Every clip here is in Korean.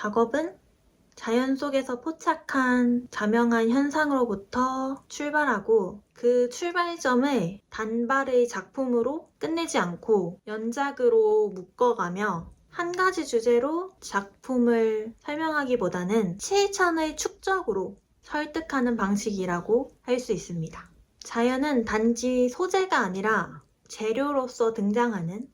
작업은 자연 속에서 포착한 자명한 현상으로부터 출발하고 그 출발점을 단발의 작품으로 끝내지 않고 연작으로 묶어가며 한 가지 주제로 작품을 설명하기보다는 실천의 축적으로 설득하는 방식이라고 할 수 있습니다. 자연은 단지 소재가 아니라 재료로서 등장하는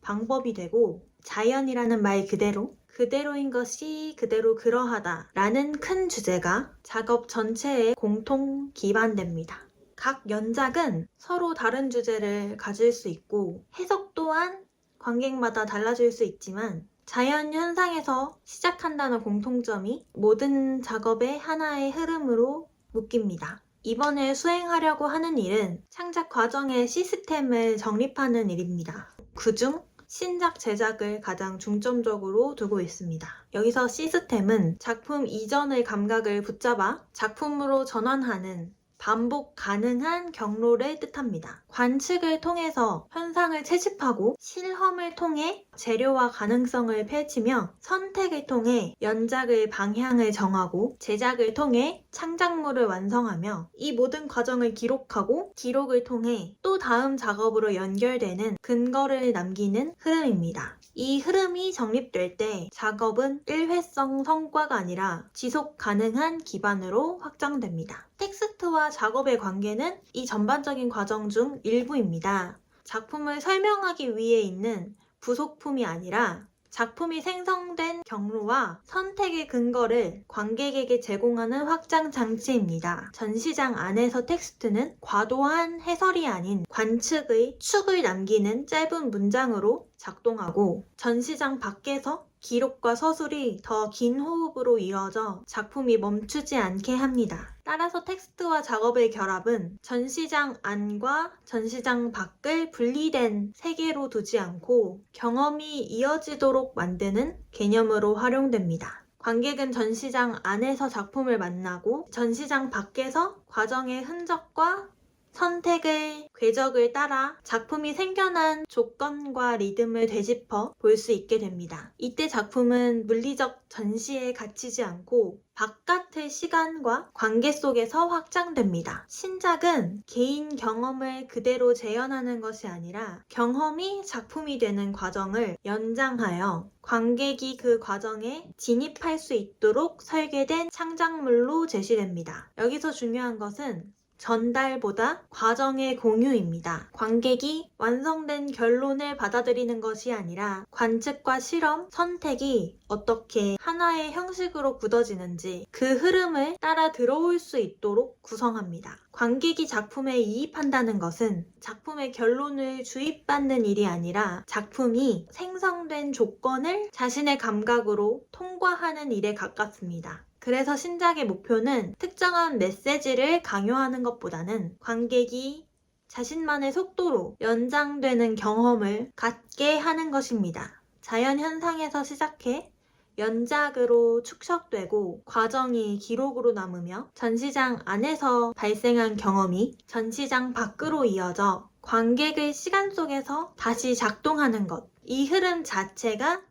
방법이 되고 자연이라는 말 그대로 그대로인 것이 그대로 그러하다 라는 큰 주제가 작업 전체에 공통 기반됩니다. 각 연작은 서로 다른 주제를 가질 수 있고 해석 또한 관객마다 달라질 수 있지만 자연 현상에서 시작한다는 공통점이 모든 작업의 하나의 흐름으로 묶입니다. 이번에 수행하려고 하는 일은 창작 과정의 시스템을 정립하는 일입니다. 그중 신작 제작을 가장 중점적으로 두고 있습니다. 여기서 시스템은 작품 이전의 감각을 붙잡아 작품으로 전환하는 반복 가능한 경로를 뜻합니다. 관측을 통해서 현상을 채집하고 실험을 통해 재료와 가능성을 펼치며 선택을 통해 연작의 방향을 정하고 제작을 통해 창작물을 완성하며 이 모든 과정을 기록하고 기록을 통해 또 다음 작업으로 연결되는 근거를 남기는 흐름입니다. 이 흐름이 정립될 때 작업은 일회성 성과가 아니라 지속 가능한 기반으로 확장됩니다. 텍스 트와 작업의 관계는 이 전반적인 과정 중 일부입니다. 작품을 설명하기 위해 있는 부속품이 아니라 작품이 생성된 경로와 선택의 근거를 관객에게 제공하는 확장 장치입니다. 전시장 안에서 텍스트는 과도한 해설이 아닌 관측의 축을 남기는 짧은 문장으로 작동하고 전시장 밖에서 기록과 서술이 더 긴 호흡으로 이어져 작품이 멈추지 않게 합니다. 따라서 텍스트와 작업의 결합은 전시장 안과 전시장 밖을 분리된 세계로 두지 않고 경험이 이어지도록 만드는 개념으로 활용됩니다. 관객은 전시장 안에서 작품을 만나고 전시장 밖에서 과정의 흔적과 선택의 궤적을 따라 작품이 생겨난 조건과 리듬을 되짚어 볼 수 있게 됩니다. 이때 작품은 물리적 전시에 갇히지 않고 바깥의 시간과 관계 속에서 확장됩니다. 신작은 개인 경험을 그대로 재현하는 것이 아니라 경험이 작품이 되는 과정을 연장하여 관객이 그 과정에 진입할 수 있도록 설계된 창작물로 제시됩니다. 여기서 중요한 것은 전달보다 과정의 공유입니다. 관객이 완성된 결론을 받아들이는 것이 아니라 관측과 실험, 선택이 어떻게 하나의 형식으로 굳어지는지 그 흐름을 따라 들어올 수 있도록 구성합니다. 관객이 작품에 이입한다는 것은 작품의 결론을 주입받는 일이 아니라 작품이 생성된 조건을 자신의 감각으로 통과하는 일에 가깝습니다. 그래서 신작의 목표는 특정한 메시지를 강요하는 것보다는 관객이 자신만의 속도로 연장되는 경험을 갖게 하는 것입니다. 자연 현상에서 시작해 연작으로 축적되고 과정이 기록으로 남으며 전시장 안에서 발생한 경험이 전시장 밖으로 이어져 관객의 시간 속에서 다시 작동하는 것. 이 흐름 자체가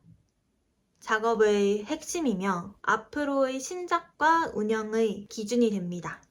작업의 핵심이며 앞으로의 신작과 운영의 기준이 됩니다.